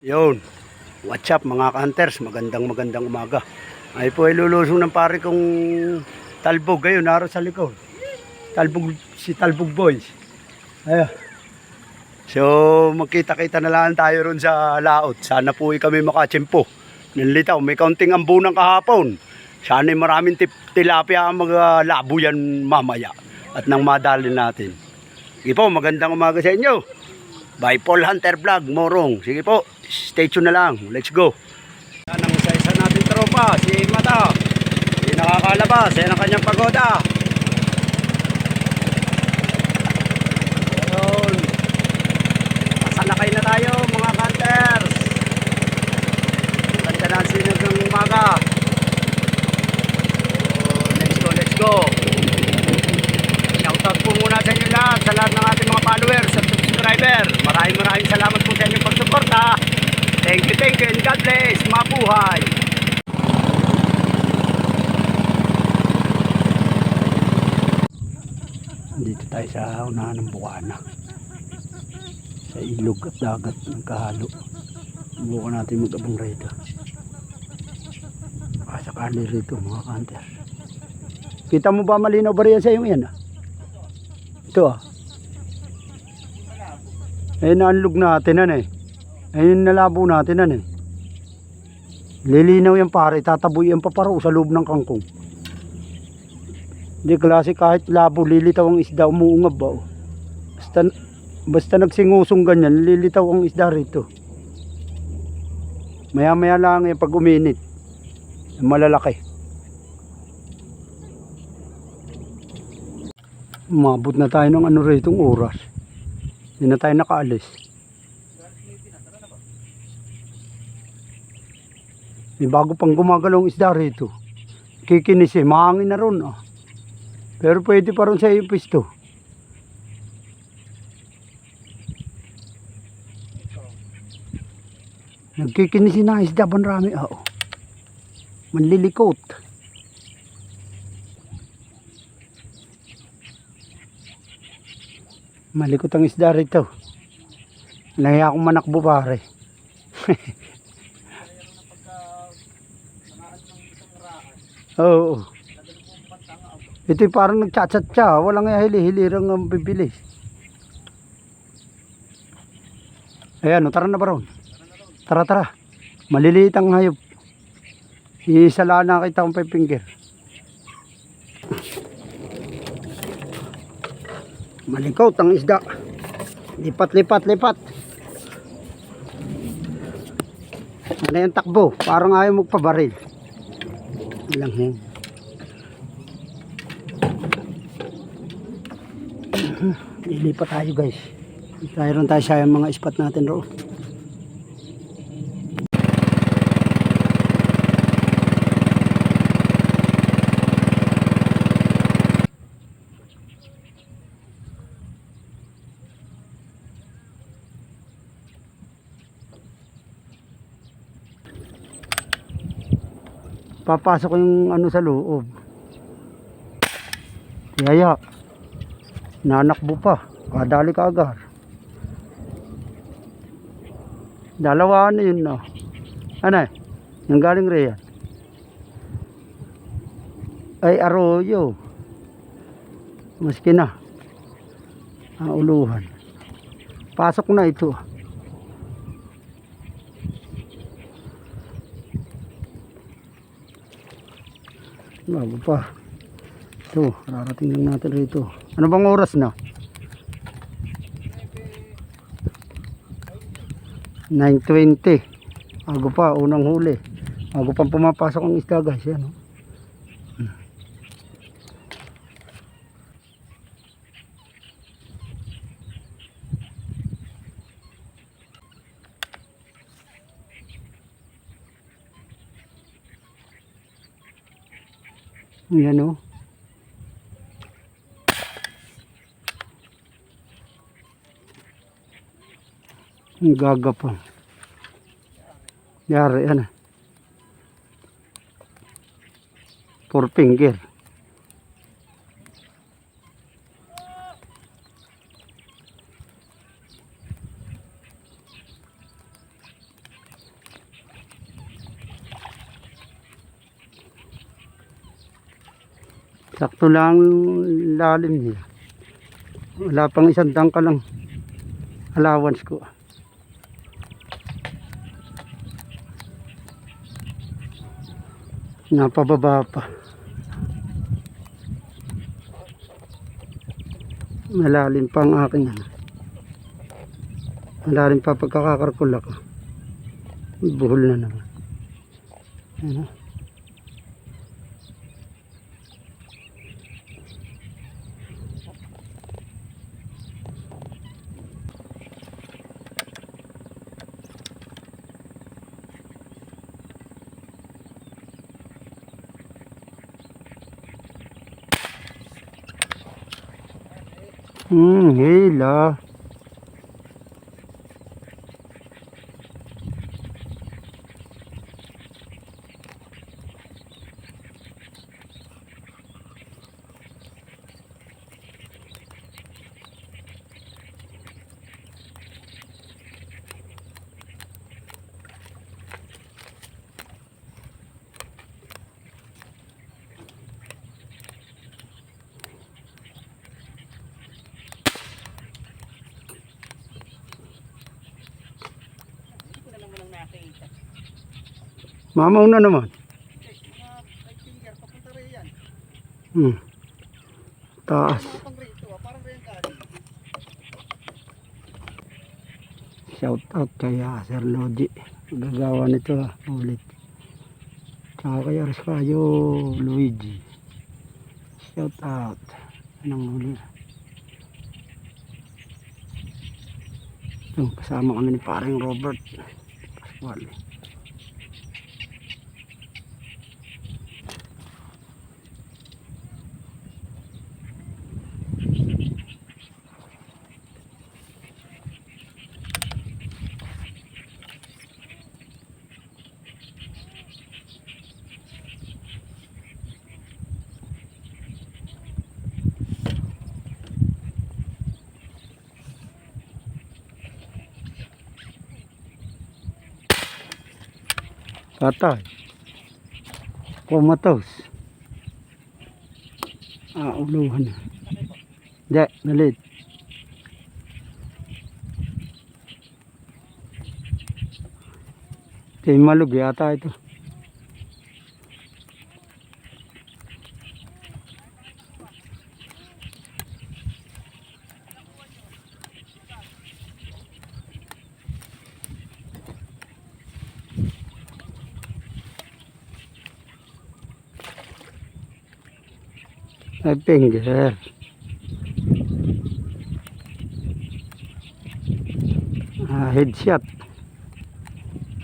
Yun. What's up mga hunters? Magandang magandang umaga. Ay po ay lulusong ng pare kong talbog. Ayun, naro sa likod. Talbog, si Talbog Boys. Ayun. So, magkita-kita na lang tayo ron sa laot. Sana po ay kami makachimpo. Nilitaw, may kaunting ambunan kahapon. Sana ay maraming tip tilapia ang mga labo yan mamaya. At nang madali natin. Sige po, magandang umaga sa inyo. By Paul Hunter Vlog, Morong. Sige po, stay tuned na lang. Let's go. Yan ang isa-isa natin tropa, si Mata. Hindi nakakalabas, yan ang kanyang pagoda. Ayun. Masalakay na tayo mga hunters. Ganda na ang sinag ng umaga. So, let's go, let's go. Shoutout po muna sa inyo lahat, sa lahat ng ating mga followers at subscriber. Maraming maraming salamat po sa inyong pagsuporta. Thank you, thank you, and God bless. Mabuhay! Dito tayo sa unahan ng Bukana. Sa ilog at dagat ng kahalo. Bukan natin mag-abang rito. Ah, sakali rito mga kanter. Kita mo ba malinaw ba riyan sa yung yan? Ito ah. Ayun na anlog natin ano eh. Ayun nalabo natin ano eh. Lilinaw yan pare, tataboy yan paparo sa loob ng kangkong. Hindi klase kahit labo, lilitaw ang isda, umuungab ba oh. Basta, basta nagsingusong ganyan, lilitaw ang isda rito. Maya maya lang yan pag uminit. Malalaki. Umabot na tayo ng ano rito oras. Hindi na tayo nakaalis. Bago pang gumagalong isda rito. Kikinis eh, mahangin na ron ah. Pero pwede pa ron sa iyo pisto. Nagkikinis na isda banrami oh. Manlilikot. Malikot ang isda rito. Naya akong manakbo pare. Oo. Ito parang nagchat-chat siya. Walang hili-hilirang ang bibilis. Ayan, o, tara na ba ron? Tara, tara. Maliliit ang hayop. Iisala na kita kong finger. Malikot ang isda. Lipat, lipat, lipat. Ano yung takbo? Parang ayaw magpabaril. Ilang hen. Lilipat tayo guys. Mayroon tayo sa mga spot natin roon. Papasok yung ano sa loob. Yaya. Nanakbo pa. Kadali ka agar. Dalawa na yun na. Ano eh? Yung galing riyan. Ay arroyo. Maski na. Ang uluhan. Pasok na ito. Bago pa. Ito, rarating lang natin rito. Ano bang oras na? 9.20 Bago pa, unang huli Bago pa pumapasok ang isda guys yan, oh. Yan o. Ang gaga pa. Yari, ano. Four finger. Sakto lang lalim niya. Wala pang isang dangka lang allowance ko. Napababa pa. Malalim pa ang aking ano. Malalim pa pagkakakarkul ako. Buhol na naman. Ano? Hmm, hila. Mamaw na naman. Hmm. Taas. Shout out kay ah, Sir Logi. Gagawa nito ah, ulit. Tsaka kay Ariscayo Luigi. Shout out. Anong huli? Ito, kasama kami ni paring Robert. Pascual. Patay. Comatose. Ah, uluhan na. Hindi, nalit. Kay malug yata ito. Ay, finger. Ah, headshot.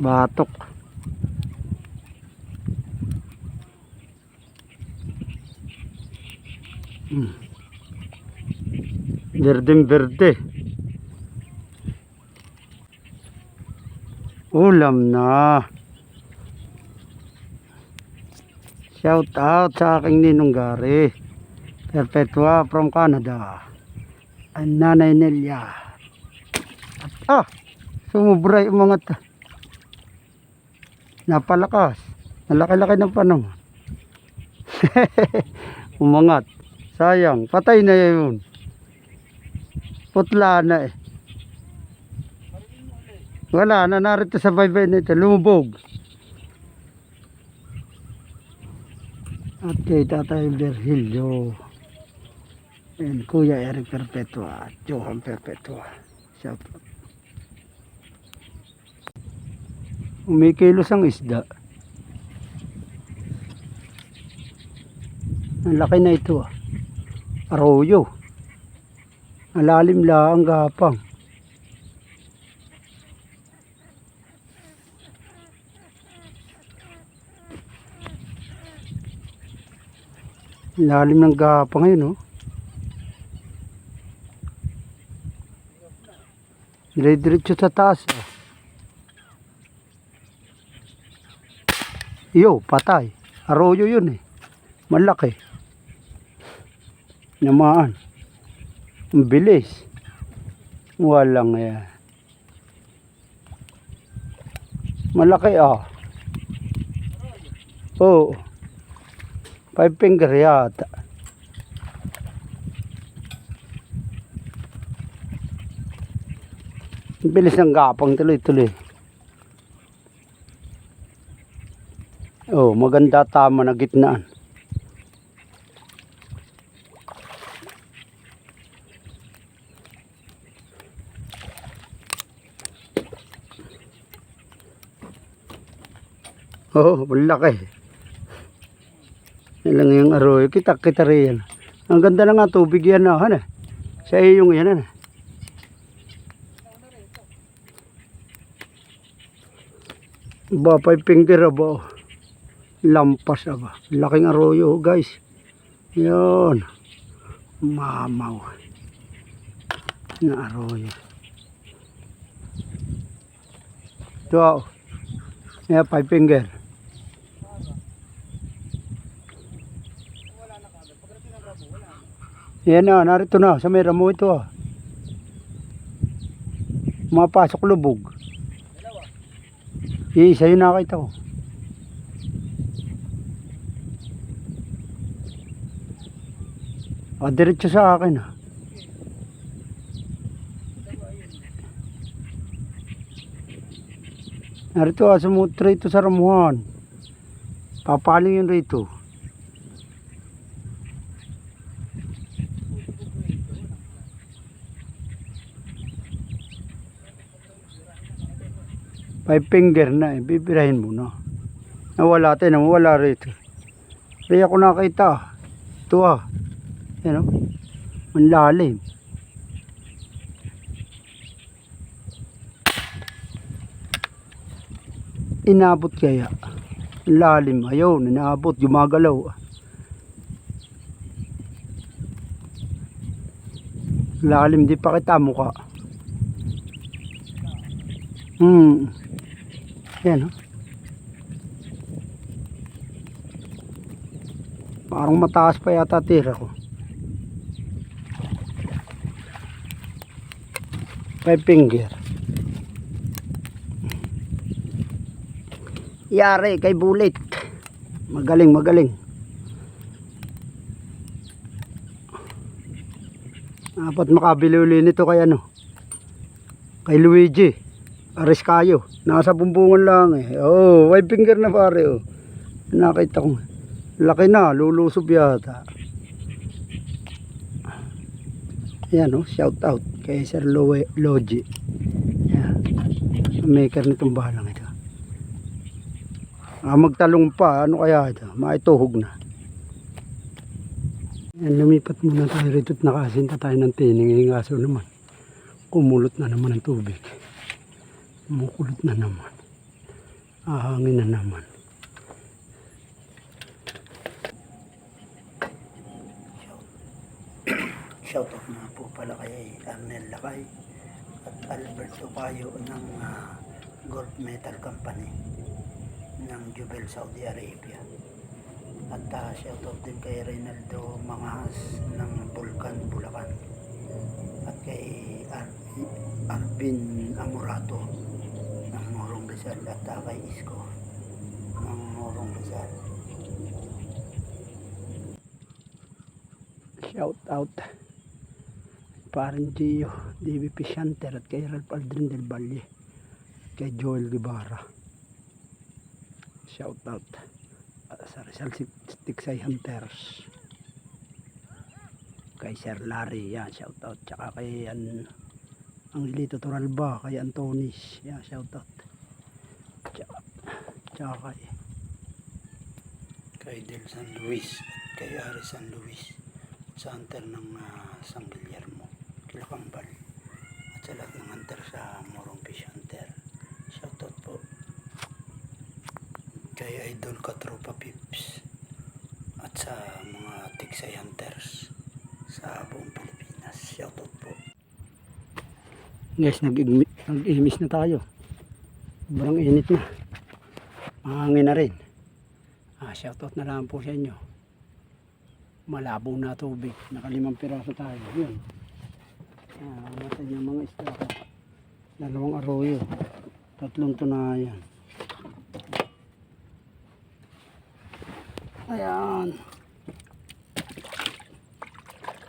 Batok. Hmm. Verdeng verde. Ulam na. Shout out sa aking ninong gari. Perpetua from Canada. Ang nanay Nelia. At, ah, sumubra yung mga ta. Napalakas. Nalaki-laki ng panahon. Umangat. Sayang, patay na yun. Putla na eh. Wala na, narito sa baybay nito. Lumubog. At kay Tatay Virgilio. And Kuya Eric Perpetua. At Johan Perpetua. Shout out. Umikilos ang isda. Ang laki na ito ah. Arroyo. Malalim la ang gapang. Lalim ng gapang ngayon oh. Dire-diretso sa taas ah. Iyo, patay. Arroyo yun eh. Malaki. Namaan. Ang bilis. Walang yan. Malaki ah. Oo. Five finger yata. Bilis ng gapang tuloy-tuloy. Oh, maganda tama na gitnaan. Oh, malaki. Yan lang yung arroyo. Kita-kita rin yan. Ang ganda na nga tubig yan na. Ano? Sa iyong yan. Ano? Ba, five finger ba? Lampas ba? Laking arroyo guys. Yan. Mamaw. Na arroyo. Ito. oh. Yeah, five finger. Yan na, narito na. Sa may ramo ito ah. Mapasok lubog. Isa yun nakita ko. Ah, diretso sa akin ah. Narito ah, sumutra ito sa ramuhan. Papaling yun rito. Five finger na eh, bibirahin mo na. Nawala tayo, nawala rito. Kaya ako nakita. ah. Ito ah. Yan o. Ang lalim. Inabot kaya. Lalim. Ayaw, inabot. Gumagalaw. Lalim, di pa kita mukha. Hmm. Yan, oh. Parang mataas pa yata tira ko. Five finger. Yari kay Bulit. Magaling, magaling. Dapat makabili uli nito kay ano. Kay Luigi. Ariscayo. Nasa bumbungan lang eh. Oh, five finger na pare oh. Nakita ko. Laki na, lulusob yata. Yan oh, shout out kay Sir Loe, Logi. Yan. Ang Maker nitong balang ito. Ah, magtalong pa, ano kaya ito? Maituhog na. Yan, lumipat muna tayo rito at nakasinta tayo ng tining. Yung aso naman. Kumulot na naman ang tubig. Kumukulot na naman. Ahangin na naman. Shout out na po pala kay Arnel Lakay at Albert Opayo ng ah, Gold Metal Company ng Jubel, Saudi Arabia. At uh, shout out din kay Reynaldo Mangas ng Vulcan, Bulacan. At kay Ar- Arvin Amurato Rizal at uh, kay Isko ng Morong Rizal. Shout out. Parang Gio, DBP Shanter at kay Ralph Aldrin del Valle kay Joel Guevara. Shout out uh, sa Rizal Tiksay Hunters. Kay Sir Larry yan shout out. Tsaka kay an, Angelito Toralba kay Antonis yan shout out tsaka, tsaka kay kay Del San Luis kay Ari San Luis sa hunter ng uh, San Guillermo. Kilakambal at sa lahat ng hunter sa Morong Fish Hunter. Shoutout po. Kay Idol Katropa Pips at sa mga Tiksay Hunters sa buong Pilipinas. Shoutout po. Guys nag-imis na tayo sobrang init na mahangin na rin ah, shoutout na lang po sa inyo malabo na tubig. Nakalimang piraso tayo. Yun. Ah, mata niya mga isda. Dalawang arroyo. Tatlong tunayan. Ayan.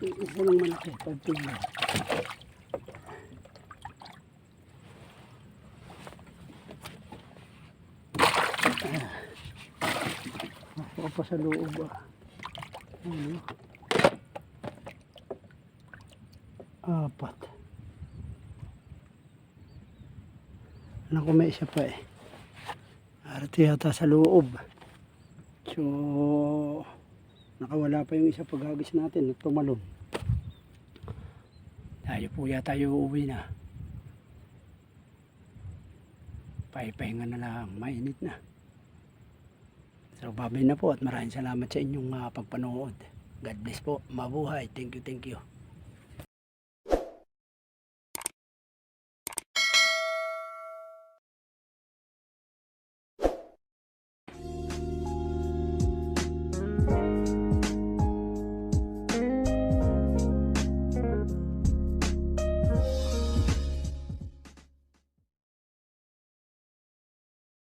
Isa lang malaki. Pagpigla. Ako pa sa loob ah. Ano? Apat. Naku, may isa pa eh. Arte yata sa loob. So, nakawala pa yung isa paghagis natin at tumalon. Tayo po yata yung uuwi na. Pahipahinga na lang, mainit na. So, babay na po at maraming salamat sa inyong uh, pagpanood. God bless po. Mabuhay. Thank you, thank you.